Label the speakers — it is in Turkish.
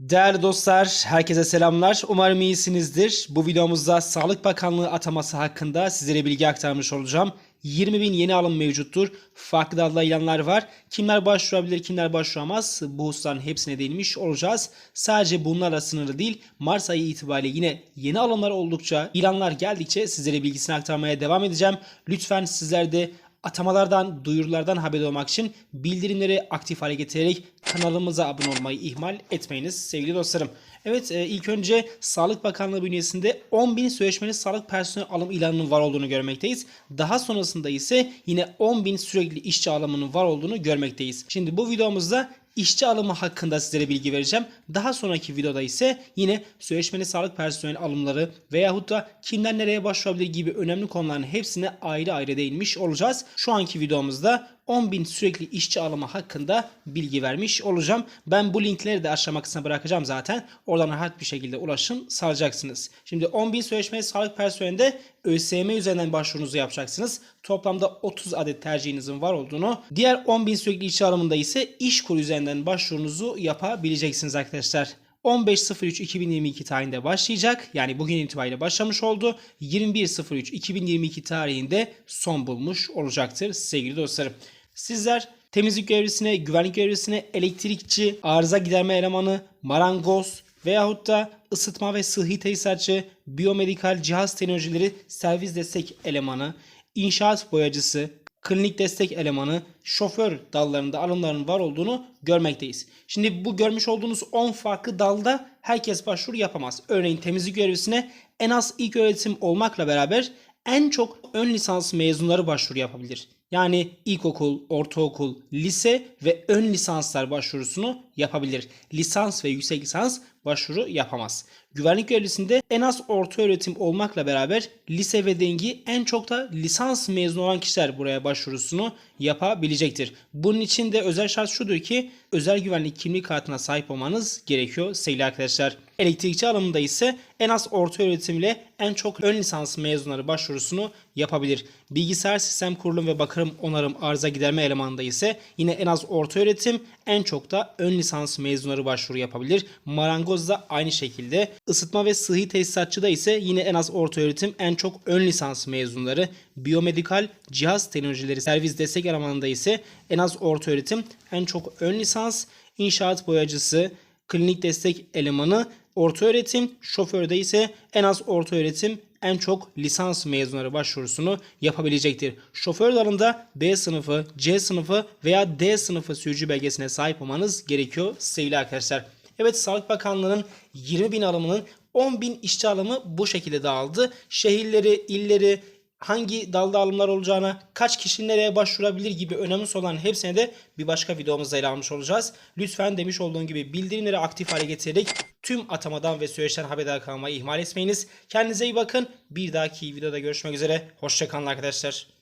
Speaker 1: Değerli dostlar, herkese selamlar. Umarım iyisinizdir. Bu videomuzda Sağlık Bakanlığı ataması hakkında sizlere bilgi aktarmış olacağım. 20 bin yeni alım mevcuttur. Farklı dalda ilanlar var. Kimler başvurabilir, kimler başvuramaz bu hususların hepsine değinmiş olacağız. Sadece bunlarla sınırlı değil. Mart ayı itibariyle yine yeni alımlar oldukça, ilanlar geldikçe sizlere bilgisini aktarmaya devam edeceğim. Lütfen sizler de atamalardan, duyurulardan haber olmak için bildirimleri aktif hale getirerek kanalımıza abone olmayı ihmal etmeyiniz sevgili dostlarım. Evet e, ilk önce Sağlık Bakanlığı bünyesinde 10.000 sözleşmeli sağlık personel alım ilanının var olduğunu görmekteyiz. Daha sonrasında ise yine 10.000 sürekli işçi alımının var olduğunu görmekteyiz. Şimdi bu videomuzda işçi alımı hakkında sizlere bilgi vereceğim. Daha sonraki videoda ise yine sözleşmeli sağlık personel alımları veyahut da kimden nereye başvurabilir gibi önemli konuların hepsine ayrı ayrı değinmiş olacağız. Şu anki videomuzda 10.000 sürekli işçi alımı hakkında bilgi vermiş olacağım. Ben bu linkleri de aşağıma kısmına bırakacağım zaten. Oradan rahat bir şekilde ulaşım sağlayacaksınız. Şimdi 10.000 sözleşmeli sağlık personelinde ÖSYM üzerinden başvurunuzu yapacaksınız. Toplamda 30 adet tercihinizin var olduğunu. Diğer 10.000 sürekli işçi alımında ise iş kuru üzerinden başvurunuzu yapabileceksiniz arkadaşlar. 15.03.2022 tarihinde başlayacak. Yani bugün itibariyle başlamış oldu. 21.03.2022 tarihinde son bulmuş olacaktır sevgili dostlarım. Sizler temizlik görevlisine, güvenlik görevlisine, elektrikçi, arıza giderme elemanı, marangoz veyahut da ısıtma ve sıhhi tesisatçı, biyomedikal cihaz teknolojileri servis destek elemanı, inşaat boyacısı, klinik destek elemanı, şoför dallarında alımların var olduğunu görmekteyiz. Şimdi bu görmüş olduğunuz 10 farklı dalda herkes başvuru yapamaz. Örneğin temizlik görevlisine en az ilk öğretim olmakla beraber en çok ön lisans mezunları başvuru yapabilir. Yani ilkokul, ortaokul, lise ve ön lisanslar başvurusunu yapabilir. Lisans ve yüksek lisans başvuru yapamaz. Güvenlik görevlisinde en az orta öğretim olmakla beraber lise ve dengi en çok da lisans mezunu olan kişiler buraya başvurusunu yapabilecektir. Bunun için de özel şart şudur ki özel güvenlik kimlik kartına sahip olmanız gerekiyor sevgili arkadaşlar. Elektrikçi alımında ise en az orta öğretim ile en çok ön lisans mezunları başvurusunu yapabilir. Bilgisayar sistem kurulum ve bakım onarım arıza giderme elemanında ise yine en az orta öğretim en çok da ön lisans mezunları başvuru yapabilir. Marangoz da aynı şekilde. Isıtma ve sıhhi tesisatçıda ise yine en az orta öğretim en çok ön lisans mezunları. Biyomedikal cihaz teknolojileri servis destek elemanında ise en az orta öğretim en çok ön lisans. İnşaat boyacısı, klinik destek elemanı, orta öğretim, şoförde ise en az orta öğretim en çok lisans mezunları başvurusunu yapabilecektir. Şoför dalında B sınıfı, C sınıfı veya D sınıfı sürücü belgesine sahip olmanız gerekiyor sevgili arkadaşlar. Evet Sağlık Bakanlığı'nın 20 bin alımının 10 bin işçi alımı bu şekilde dağıldı. Şehirleri, illeri, hangi dalda alımlar olacağına, kaç kişi nereye başvurabilir gibi önemli soruların hepsine de bir başka videomuzda ele almış olacağız. Lütfen demiş olduğum gibi bildirimleri aktif hale getirerek tüm atamadan ve süreçten haberdar kalmayı ihmal etmeyiniz. Kendinize iyi bakın. Bir dahaki videoda görüşmek üzere. Hoşçakalın arkadaşlar.